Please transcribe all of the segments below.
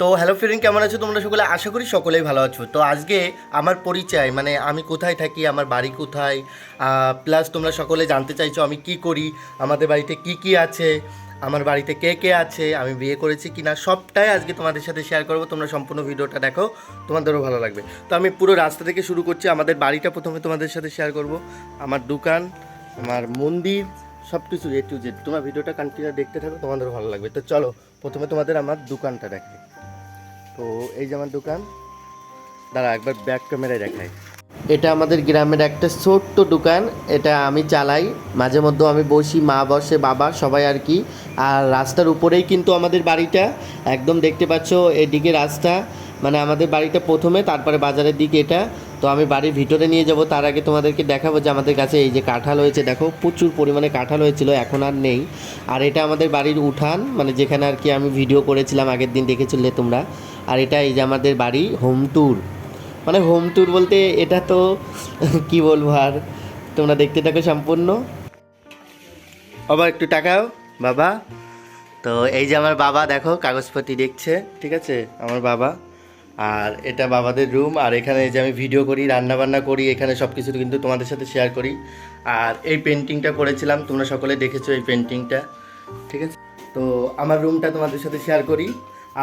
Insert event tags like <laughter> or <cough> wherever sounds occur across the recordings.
তো hello friend কেমন আছো? তোমরা সকলে আশা করি সকলেই ভালো আছো। তো আজকে আমার পরিচয় মানে আমি কোথায় থাকি, আমার বাড়ি কোথায় প্লাস তোমরা সকলে জানতে চাইছো আমি কি করি, আমাদের বাড়িতে কি কি আছে, আমার বাড়িতে কে কে আছে, আমি বিয়ে করেছি কি না সবটাই আজকে তোমাদের সাথে শেয়ার করব। তোমরা সম্পূর্ণ ভিডিওটা দেখো, তোমাদেরও ভালো লাগবে। তো আমি পুরো রাস্তা থেকে শুরু করছি, আমাদের বাড়িটা প্রথমে তোমাদের সাথে শেয়ার করব। আমার দোকান, আমার মন্দির সব কিছু এ টু জেড তোমার ভিডিওটা কন্টিনিউ দেখতে থাকো, তোমাদেরও ভালো লাগবে। তো চলো, প্রথমে তোমাদের আমার দোকানটা দেখে। তো এই যে আমার দোকান দাঁড়া একবার ব্যাক ক্যামেরায় দেখাই। এটা আমাদের গ্রামের একটা ছোট্ট দোকান, এটা আমি চালাই। মাঝে মধ্যে আমি বসি, মা বসে, বাবা সবাই আর কি। আর রাস্তার উপরেই কিন্তু আমাদের বাড়িটা। একদম দেখতে পাচ্ছ, এদিকে রাস্তা। মানে আমাদের বাড়িটা প্রথমে, তারপরে বাজারের দিকে এটা। তো আমি বাড়ির ভিতরে নিয়ে যাব, তার আগে তোমাদেরকে দেখাবো যে আমাদের কাছে এই যে কাঁঠাল হয়েছে, দেখো, প্রচুর পরিমাণে কাঁঠাল হয়েছিল, এখন আর নেই। আর এটা আমাদের বাড়ির উঠান মানে যেখানে আর কি আমি ভিডিও করেছিলাম আগের দিন দেখেছিলে তোমরা। আর এটা এই যে আমাদের বাড়ি হোম ট্যুর মানে হোম ট্যুর বলতে এটা তো, <laughs> কি বলব আর? তোমরা দেখতে থাকো সম্পূর্ণ। আবার একটু টাকাও বাবা, তো এই যে আমার বাবা, দেখো, কাগজপত্র দেখছে, ঠিক আছে? আমার বাবা। আর এটা বাবাদের রুম আর এখানে যে আমি ভিডিও করি রান্না বান্না করি, এখানে সব কিছু কিন্তু তোমাদের সাথে শেয়ার করি। আর এই পেন্টিংটা করেছিলাম, তোমরা সকলে দেখেছ এই পেন্টিংটা ঠিক আছে? তো আমার রুমটা তোমাদের সাথে শেয়ার করি।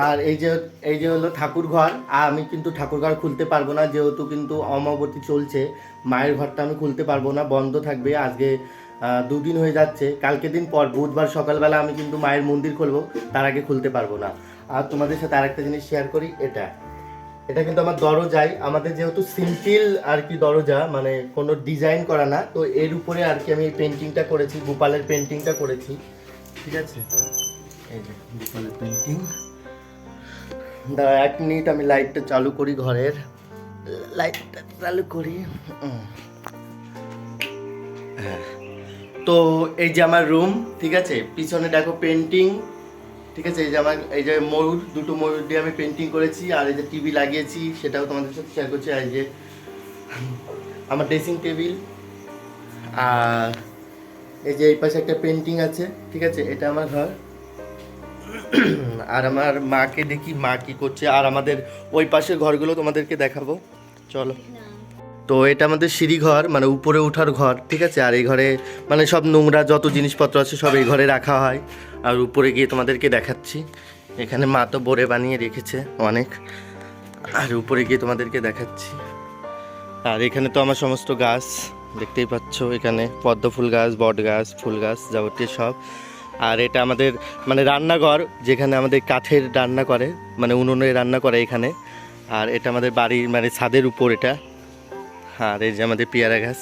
আর এই যে এই যে হলো ঠাকুর ঘর আর আমি কিন্তু ঠাকুর ঘর খুলতে পারব না, যেহেতু কিন্তু অমাবতী চলছে, মায়ের ঘরটা আমি খুলতে পারব না, বন্ধ থাকবে, আজকে দুদিন হয়ে যাচ্ছে, কালকে দিন পর, বুধবার সকালবেলা আমি কিন্তু মায়ের মন্দির খুলবো, তার আগে খুলতে পারব না। আর তোমাদের সাথে আরেকটা জিনিস শেয়ার করি, এটা। এটা কিন্তু আমার দরজাই আমাদের যেহেতু সিম্পল আর কি দরজা মানে কোনো ডিজাইন করা না, তো এর উপরে আর কি আমি পেন্টিংটা করেছি, গোপালের পেন্টিংটা করেছি, ঠিক আছে? এই যে, গোপালের পেন্টিং দাঁড়া, এক মিনিট আমি লাইটটা চালু করি ঘরের। লাইটটা চালু করি। হ্যাঁ। তো এই যে আমার রুম ঠিক আছে? পিছনে দেখো পেন্টিং ঠিক আছে? এই যে আমার, এই যে ময়ূর, দুটো ময়ূর দিয়ে আমি পেন্টিং করেছি, আর এই যে টিভি লাগিয়েছি, সেটাও তোমাদের সাথে শেয়ার করছি। আর এই যে আমার ড্রেসিং টেবিল আর এই যে এই পাশে একটা পেন্টিং আছে, ঠিক আছে? এটা আমার ঘর। আর আমার মাকে দেখি, মা কি করছে, আর আমাদের ওই পাশের ঘরগুলো তোমাদেরকে দেখাবো। চলো। তো এটা আমাদের সিঁড়ি ঘর মানে উপরে ওঠার ঘর, ঠিক আছে? আর এই ঘরে মানে সব নোংরা যত জিনিসপত্র আছে, সব এই ঘরে রাখা হয়। আর উপরে গিয়ে তোমাদেরকে দেখাচ্ছি। এখানে মা তো বোরে বানিয়ে রেখেছে অনেক। আর উপরে গিয়ে তোমাদেরকে দেখাচ্ছি। আর এখানে তো আমার সমস্ত গাছ, দেখতেই পাচ্ছ, এখানে পদ্ম ফুল গাছ, বট গাছ, ফুল গাছ, যাবতীয় সব। আর এটা আমাদের মানে রান্নাঘর, যেখানে আমাদের কাঠের রান্না করে মানে উনুনে রান্না করে এখানে। আর এটা আমাদের বাড়ির মানে ছাদের উপর এটা। আর এই যে আমাদের পেয়ারা গাছ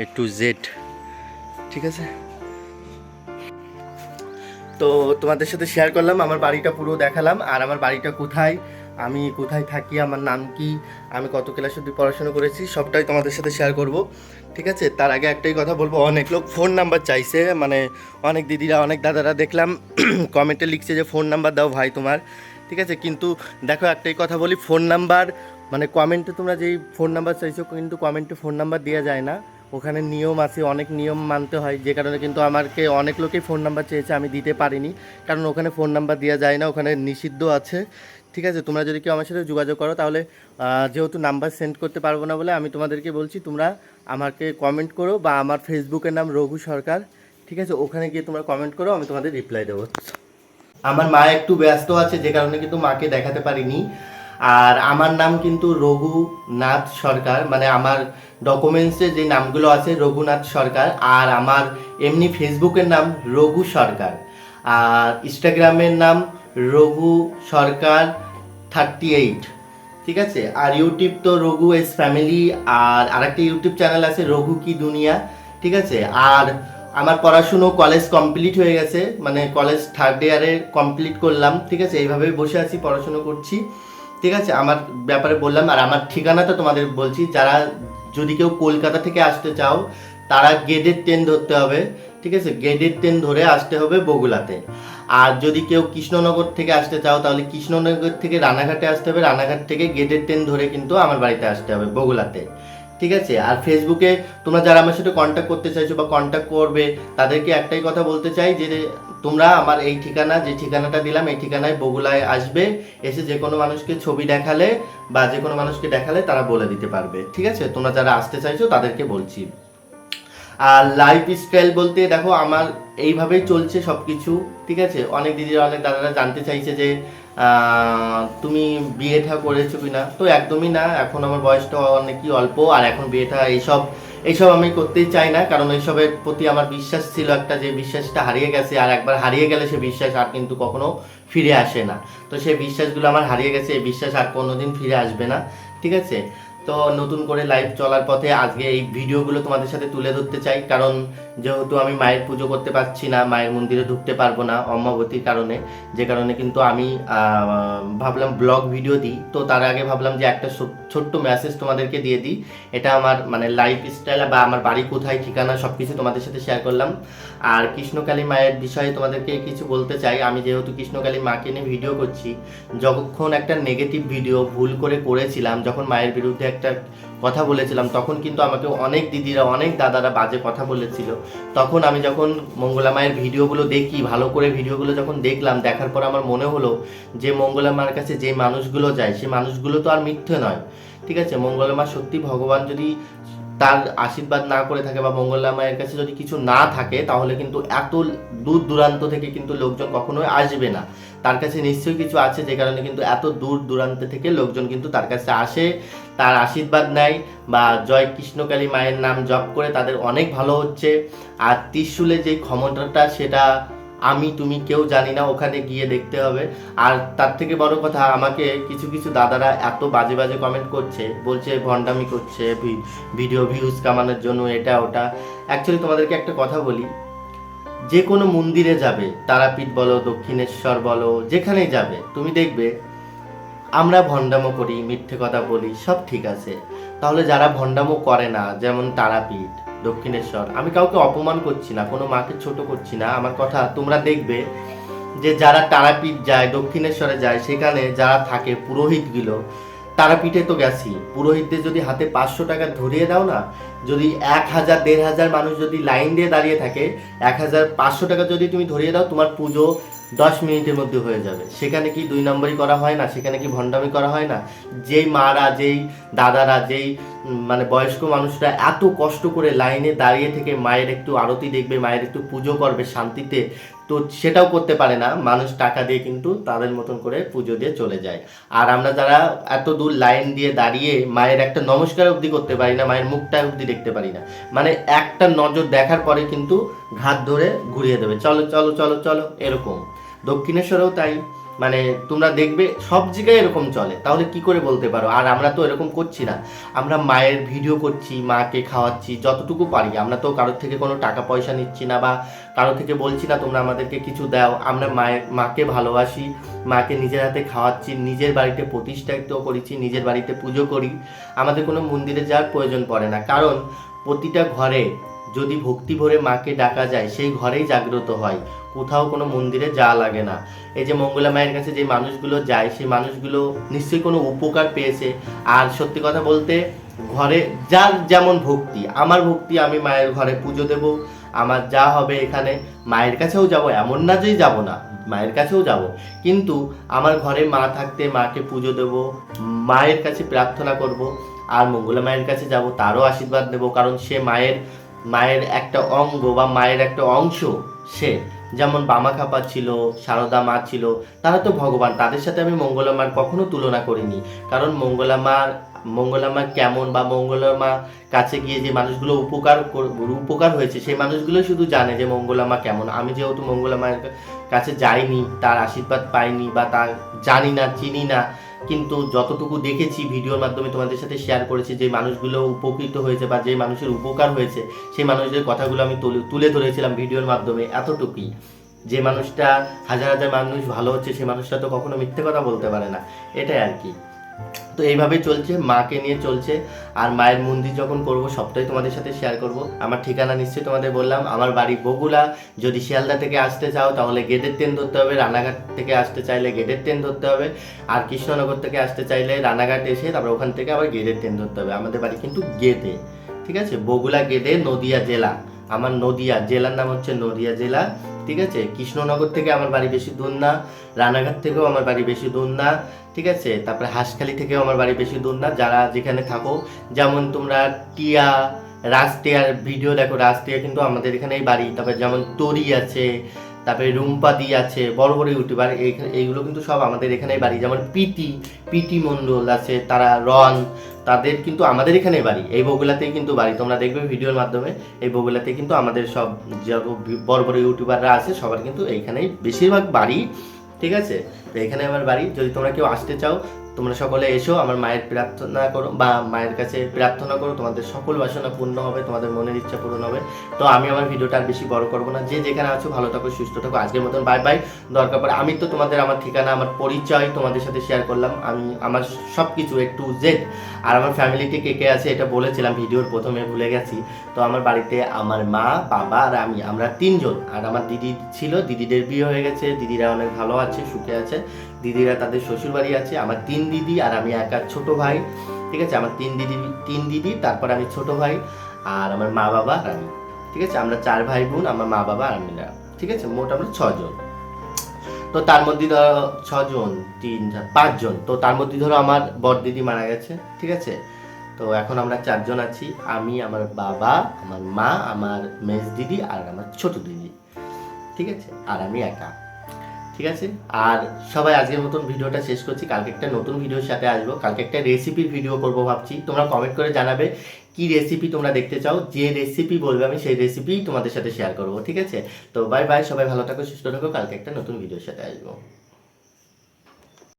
এ টু জেড ঠিক আছে? তো তোমাদের সাথে শেয়ার করলাম, আমার বাড়িটা পুরো দেখালাম, আর আমার বাড়িটা কোথায়? আমি কোথায় থাকি, আমার নাম কি, আমি কত ক্লাস অব্দি পড়াশোনা করেছি, সবটাই তোমাদের সাথে শেয়ার করব, ঠিক আছে? তার আগে একটাই কথা বলব, অনেক লোক ফোন নাম্বার চাইছে মানে অনেক দিদিরা, অনেক দাদারা দেখলাম <clears throat> কমেন্টে লিখছে যে ফোন নাম্বার দাও ভাই তোমার ঠিক আছে? কিন্তু দেখো একটাই কথা বলি ফোন নাম্বার মানে কমেন্টে তোমরা যেই ফোন নাম্বার চাইছো, কিন্তু কমেন্টে ফোন নাম্বার দেওয়া যায় না। ওখানে নিয়ম আছে, অনেক নিয়ম মানতে হয়। যে কারণে কিন্তু আমাকে অনেক লোকেই ফোন নাম্বার চেয়েছে, আমি দিতে পারিনি। কারণ ওখানে ফোন নাম্বার দেওয়া যায় না, ওখানে নিষিদ্ধ আছে। ঠিক আছে, তোমরা যদি কেউ আমার সাথে যোগাযোগ করো, তাহলে যেহেতু নাম্বার সেন্ড করতে পারব না বলে আমি তোমাদেরকে বলছি, তোমরা আমাকে কমেন্ট করো বা আমার ফেসবুকের নাম রঘু সরকার। ঠিক আছে, ওখানে গিয়ে তোমরা কমেন্ট করো, আমি তোমাদের রিপ্লাই দেবো। আমার মা একটু ব্যস্ত আছে, যে কারণে কিন্তু মাকে দেখাতে পারিনি। আর আমার নাম কিন্তু রঘুনাথ সরকার মানে আমার ডকুমেন্টসে যে নামগুলো আছে রঘুনাথ সরকার, আর আমার এমনি ফেসবুকের নাম রঘু সরকার, আর ইনস্টাগ্রামের নাম রঘু সরকার থার্টি এইট ঠিক আছে? আর ইউটিউব তো রঘু এস ফ্যামিলি আর আরেকটা ইউটিউব চ্যানেল আছে রঘু কি দুনিয়া, ঠিক আছে? আর আমার পড়াশুনো কলেজ কমপ্লিট হয়ে গেছে মানে কলেজ থার্ড ইয়ারে কমপ্লিট করলাম, ঠিক আছে? এইভাবেই বসে আছি, পড়াশুনো করছি। ঠিক আছে, আমার ব্যাপারে বললাম, আর আমার ঠিকানাটা তোমাদের বলছি, যারা যদি কেউ কলকাতা থেকে আসতে চাও, তারা গেটের ট্রেন ধরতে হবে, ঠিক আছে? গেটের ট্রেন ধরে আসতে হবে বগুলাতে। আর যদি কেউ কৃষ্ণনগর থেকে আসতে চাও, তাহলে কৃষ্ণনগর থেকে রানাঘাটে আসতে হবে, রানাঘাট থেকে গেটের ট্রেন ধরে কিন্তু আমার বাড়িতে আসতে হবে বগুলাতে, ঠিক আছে? আর ফেসবুকে তোমরা যারা আমার সাথে কন্ট্যাক্ট করতে চাইছো বা কন্ট্যাক্ট করবে, তাদেরকে একটাই কথা বলতে চাই যে তোমরা আমার এই ঠিকানা, যে ঠিকানাটা দিলাম, এই ঠিকানায় বগুলায় আসবে, এসে যে কোনো মানুষকে ছবি দেখালে বা যে কোনো মানুষকে দেখালে তারা বলে দিতে পারবে। ঠিক আছে? তোমরা যারা আসতে চাইছো তাদেরকে বলছি। আর লাইফ স্টাইল বলতে দেখো, আমার এইভাবেই চলছে সব কিছু ঠিক আছে? অনেক দিদিরা, অনেক দাদারা জানতে চাইছে যে তুমি বিয়েটা করেছ কি না তো একদমই না। এখন আমার বয়সটা অনেকই অল্প, আর এখন বিয়েটা এইসব এইসব আমি করতেই চাই না, কারণ এইসবের প্রতি আমার বিশ্বাস ছিল একটা যে বিশ্বাসটা হারিয়ে গেছে, আর একবার হারিয়ে গেলে সে বিশ্বাস আর কিন্তু কখনো ফিরে আসে না। তো সেই বিশ্বাসগুলো আমার হারিয়ে গেছে, এই বিশ্বাস আর কোনোদিন ফিরে আসবে না, ঠিক আছে? তো নতুন করে লাইভ চলার পথে আজকে এই ভিডিওগুলো তোমাদের সাথে তুলে ধরতে চাই, কারণ যেহেতু আমি মায়ের পুজো করতে পারছি না, মায়ের মন্দিরে ঢুকতে পারব না অম্মাবতীর কারণে, যে কারণে কিন্তু আমি ভাবলাম ব্লগ ভিডিও দিই। তো তার আগে ভাবলাম যে একটা ছোট্ট মেসেজ তোমাদেরকে দিয়ে দিই। এটা আমার মানে লাইফ স্টাইল বা আমার বাড়ি কোথায়, ঠিকানা সব কিছু তোমাদের সাথে শেয়ার করলাম। আর কৃষ্ণকালী মায়ের বিষয়ে তোমাদেরকে কিছু বলতে চাই। আমি যেহেতু কৃষ্ণকালী মাকে নিয়ে ভিডিও করছি যখন একটা নেগেটিভ ভিডিও ভুল করে করেছিলাম, যখন মায়ের বিরুদ্ধে একটা কথা বলেছিলাম, তখন কিন্তু আমাকে অনেক দিদিরা, অনেক দাদারা বাজে কথা বলেছিল। তখন আমি যখন মঙ্গলা মায়ের ভিডিওগুলো দেখি, ভালো করে ভিডিওগুলো যখন দেখলাম, দেখার পর আমার মনে হলো যে মঙ্গলা মার কাছে যে মানুষগুলো যায়, সে মানুষগুলো তো আর মিথ্যে নয়। ঠিক আছে? মঙ্গলা মা সত্যি ভগবান যদি তার আশীর্বাদ না করে থাকে বা মঙ্গলা মায়ের কাছে যদি কিছু না থাকে, তাহলে কিন্তু এত দূর দূরান্ত থেকে কিন্তু লোকজন কখনোই আসবে না। তার কাছে নিশ্চয়ই কিছু আছে যে কারণে কিন্তু এত দূর দূরান্ত থেকে লোকজন কিন্তু তার কাছে আসে, তার আশীর্বাদ নেয় বা জয় কৃষ্ণকালী মায়ের নাম জপ করে তাদের অনেক ভালো হচ্ছে। আর ত্রিশুলে যে ক্ষমতাটা সেটা আমি, তুমি, কেউ জানি না, ওখানে গিয়ে দেখতে হবে। আর তার থেকে বড় কথা, আমাকে কিছু কিছু দাদারা এত বাজে বাজে কমেন্ট করছে, বলছে ভণ্ডামি করছে ভিডিও ভিউজ কামানোর জন্য এটা, ওটা। অ্যাকচুয়ালি তোমাদেরকে একটা কথা বলি, যে কোনো মন্দিরে যাবে, তারাপীঠ বলো, দক্ষিণেশ্বর বলো, যেখানেই যাবে, তুমি দেখবে, আমরা ভণ্ডামো করি, মিথ্যে কথা বলি, সব ঠিক আছে। তাহলে যারা ভণ্ডামো করে না, যেমন তারাপীঠ দক্ষিণেশ্বর। আমি কাউকে অপমান করছি না, কোনো মাকে ছোট করছি না। আমার কথা তোমরা দেখবে যে যারা তারাপীঠ যায়, দক্ষিণেশ্বরে যায়, সেখানে যারা থাকে পুরোহিতগুলো, তারাপীঠে তো গেছি। পুরোহিতদের যদি হাতে পাঁচশো টাকা ধরিয়ে দাও না, যদি এক হাজার, দেড় হাজার মানুষ যদি লাইন দিয়ে দাঁড়িয়ে থাকে, এক হাজার পাঁচশো টাকা যদি তুমি ধরিয়ে দাও, তোমার পুজো দশ মিনিটের মধ্যে হয়ে যাবে। সেখানে কি দুই নম্বরই করা হয় না? সেখানে কি ভণ্ডামি করা হয় না? যেই মারা, যেই দাদারা, যেই মানে বয়স্ক মানুষরা এত কষ্ট করে লাইনে দাঁড়িয়ে থেকে মায়ের একটু আরতি দেখবে, মায়ের একটু পুজো করবে শান্তিতে, তো সেটাও করতে পারে না। মানুষ টাকা দিয়ে কিন্তু তাদের মতন করে পুজো দিয়ে চলে যায়। আর আমরা যারা এত দূর লাইন দিয়ে দাঁড়িয়ে মায়ের একটা নমস্কার অবধি করতে পারি না, মায়ের মুখটা অবধি দেখতে পারি না মানে একটা নজর দেখার পরে কিন্তু ঘাত ধরে ঘুরিয়ে দেবে। চলো চলো চলো চলো, এরকম। দক্ষিণেশ্বরেও তাই। মানে তোমরা দেখবে সব জায়গায় এরকম চলে। তাহলে কি করে বলতে পারো? আর আমরা তো এরকম করছি না। আমরা মায়ের ভিডিও করছি, মাকে খাওয়াচ্ছি, যতটুকু পারি। আমরা তো কারোর থেকে কোনো টাকা পয়সা নিচ্ছি না বা কারও থেকে বলছি না, তোমরা আমাদেরকে কিছু দাও। আমরা মায়ের, মাকে ভালোবাসি, মাকে নিজের হাতে খাওয়াচ্ছি, নিজের বাড়িতে প্রতিষ্ঠিত করেছি, নিজের বাড়িতে পুজো করি। আমাদের কোনো মন্দিরে যাওয়ার প্রয়োজন পড়ে না। কারণ প্রতিটা ঘরে যদি ভক্তি ভরে মাকে ডাকা যায়, সেই ঘরেই জাগ্রত হয়। কোথাও কোনো মন্দিরে যা লাগে না। এই যে মঙ্গলা মায়ের কাছে যে মানুষগুলো যায়, সেই মানুষগুলো নিশ্চয়ই কোনো উপকার পেয়েছে। আর সত্যি কথা বলতে, ঘরে যার যেমন ভক্তি, আমার ভক্তি আমি মায়ের ঘরে পুজো দেব। আমার যা হবে এখানে, মায়ের কাছেও যাব, এমন না যেই যাব না, মায়ের কাছেও যাব। কিন্তু আমার ঘরে মা থাকতে মাকে পুজো দেব, মায়ের কাছে প্রার্থনা করব, আর মঙ্গলা মায়ের কাছে যাব, তারও আশীর্বাদ নেব, কারণ সে মায়ের মায়ের একটা অঙ্গ বা মায়ের একটা অংশ সে। যেমন বামা খাপা ছিল, সারদা মা ছিল, তারা তো ভগবান, তাদের সাথে আমি মঙ্গলা মার কখনো তুলনা করিনি। কারণ মঙ্গলা মার, মঙ্গলা মা কেমন বা মঙ্গলা মা কাছে গিয়ে যে মানুষগুলো উপকার কর- উপকার হয়েছে, সেই মানুষগুলো শুধু জানে যে মঙ্গলা মা কেমন। আমি যেহেতু মঙ্গলা মায়ের কাছে যাইনি, তার আশীর্বাদ পাইনি বা তার জানি না, চিনি না কিন্তু যতটুকু দেখেছি ভিডিওর মাধ্যমে তোমাদের সাথে শেয়ার করেছি, যে মানুষগুলো উপকৃত হয়েছে বা যে মানুষের উপকার হয়েছে, সেই মানুষদের কথাগুলো আমি তুলে ধরেছিলাম ভিডিওর মাধ্যমে এতটুকুই। যে মানুষটা হাজার হাজার মানুষ ভালো হচ্ছে, সে মানুষটা তো কখনো মিথ্যে কথা বলতে পারে না। এটাই আর কি। তো এইভাবে চলছে, মাকে নিয়ে চলছে। আর মায়ের মন্দির যখন করব, সবটাই তোমাদের সাথে শেয়ার করব। আমার ঠিকানা নিশ্চয়ই তোমাদের বললাম। আমার বাড়ি বগুলা যদি শিয়ালদা থেকে আসতে চাও, তাহলে গেটের ট্রেন ধরতে হবে। রানাঘাট থেকে আসতে চাইলে গেটের ট্রেন ধরতে হবে। আর কৃষ্ণনগর থেকে আসতে চাইলে রানাঘাট এসে, তারপর ওখান থেকে আবার গেটের ট্রেন ধরতে হবে। আমাদের বাড়ি কিন্তু গেদে ঠিক আছে? বগুলা গেদে নদিয়া জেলা। আমার নদিয়া জেলার নাম হচ্ছে নদিয়া জেলা। ঠিক আছে? কৃষ্ণনগর থেকে আমার বাড়ি বেশি দূর না, রানাঘাট থেকেও আমার বাড়ি বেশি দূর না, ঠিক আছে? তারপরে হাঁসখালি থেকেও আমার বাড়ি বেশি দূর না, যারা যেখানে থাকো। যেমন তোমরা টিয়া, রাজটিয়ার ভিডিও দেখো, রাজটিয়া কিন্তু আমাদের এখানেই বাড়ি। তারপরে যেমন তরি আছে, তারপরে রুম্পাদি আছে, বড় বড় ইউটিউবার এইখানে এইগুলো কিন্তু সব আমাদের এখানেই বাড়ি। যেমন পিটি পিটি মণ্ডল আছে, তারা রন তাদের কিন্তু আমাদের এখানে বাড়ি। এই বগুলাতেই কিন্তু বাড়ি। তোমরা দেখবে ভিডিওর মাধ্যমে, এই বগুলাতে কিন্তু আমাদের সব যত বড় বড় ইউটিউবাররা আছে, সবার কিন্তু এইখানেই বেশিরভাগ বাড়ি, ঠিক আছে? তো এখানে আমার বাড়ি। যদি তোমরা কেউ আসতে চাও তোমরা সকলে এসো, আমার মায়ের প্রার্থনা করো, বা মায়ের কাছে প্রার্থনা করো, তোমাদের সকল বাসনা পূর্ণ হবে, তোমাদের মনের ইচ্ছা পূরণ হবে। তো আমি আমার ভিডিওটা আর বেশি বড় করব না। যে যেখানে আছো, ভালো থাকো, সুস্থ থাকো। আজকের মতন বাই বাই দরকার পড়ে আমি তো তোমাদের আমার ঠিকানা, আমার পরিচয় তোমাদের সাথে শেয়ার করলাম। আমি, আমার সব কিছু এ টু জেড আর আমার ফ্যামিলিতে কে কে আছে, এটা বলেছিলাম, ভিডিওর প্রথমে ভুলে গেছি। তো আমার বাড়িতে আমার মা, বাবা আর আমি, আমরা তিনজন। আর আমার দিদি ছিল, দিদিদের বিয়ে হয়ে গেছে, দিদিরা অনেক ভালো আছে, সুখে আছে। দিদিরা তাদের শ্বশুর বাড়ি আছে, আমার তিন দিদি আর আমি একা ছোট ভাই, ঠিক আছে? আমার তিন দিদি তিন দিদি, তারপর আমি ছোট ভাই আর আমার মা বাবা আর আমি, ঠিক আছে? আমরা চার ভাই বোন, আমার মা বাবা আর আমরা ঠিক আছে? মোট আমরা ছজন। তো তার মধ্যে ধরো ছজন, তিন পাঁচজন। তো তার মধ্যে ধরো আমার বড় দিদি মারা গেছে, ঠিক আছে? তো এখন আমরা চারজন আছি, আমি, আমার বাবা, আমার মা, আমার মেজ দিদি আর আমার ছোট দিদি, ঠিক আছে? আর আমি একা। ঠিক আছে? আর সবাই আজকের মতন ভিডিওটা শেষ করছি। কালকে একটা নতুন ভিডিওর সাথে আসব। কালকে একটা রেসিপির ভিডিও করব ভাবছি। তোমরা কমেন্ট করে জানাবে কি রেসিপি তোমরা দেখতে চাও। যে রেসিপি বলবে আমি সেই রেসিপি তোমাদের সাথে শেয়ার করব, ঠিক আছে? তো বাই বাই সবাই ভালো থাকো, সুস্থ থাকো। কালকে একটা নতুন ভিডিওর সাথে আসব।